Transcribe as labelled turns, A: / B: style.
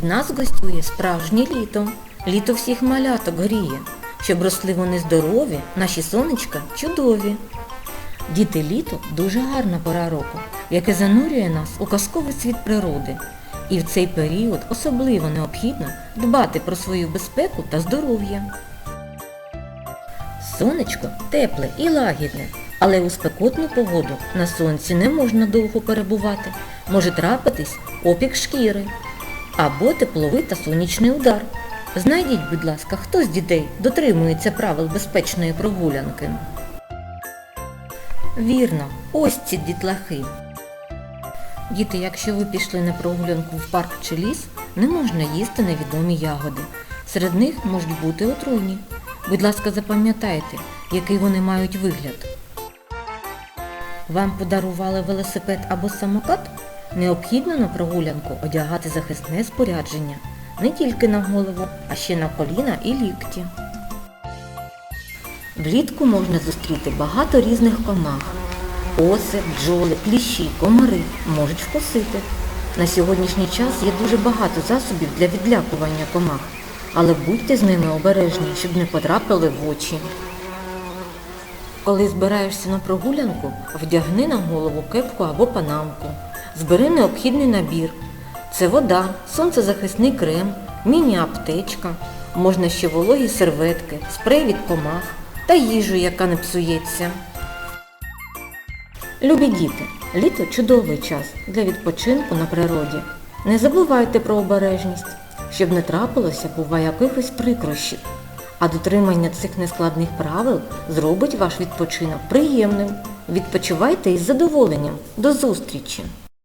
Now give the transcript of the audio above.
A: В нас гостює справжнє літо. Літо всіх маляток гріє. Щоб росли вони здорові, наші сонечка чудові. Діти літо дуже гарна пора року, яке занурює нас у казковий світ природи. І в цей період особливо необхідно дбати про свою безпеку та здоров'я. Сонечко тепле і лагідне, але у спекотну погоду на сонці не можна довго перебувати. Може трапитись опік шкіри або тепловий та сонячний удар. Знайдіть, будь ласка, хто з дітей дотримується правил безпечної прогулянки. Вірно, ось ці дітлахи. Діти, якщо ви пішли на прогулянку в парк чи ліс, не можна їсти невідомі ягоди. Серед них можуть бути отруйні. Будь ласка, запам'ятайте, який вони мають вигляд. Вам подарували велосипед або самокат? Необхідно на прогулянку одягати захисне спорядження не тільки на голову, а ще на коліна і лікті. Влітку можна зустріти багато різних комах. Оси, бджоли, кліщі, комари можуть вкусити. На сьогоднішній час є дуже багато засобів для відлякування комах, але будьте з ними обережні, щоб не потрапили в очі. Коли збираєшся на прогулянку, вдягни на голову кепку або панамку. Збери необхідний набір. Це вода, сонцезахисний крем, міні-аптечка, можна ще вологі серветки, спрей від комах та їжу, яка не псується. Любі діти, літо чудовий час для відпочинку на природі. Не забувайте про обережність, щоб не трапилося, буває якихось прикрощів. А дотримання цих нескладних правил зробить ваш відпочинок приємним. Відпочивайте із задоволенням. До зустрічі!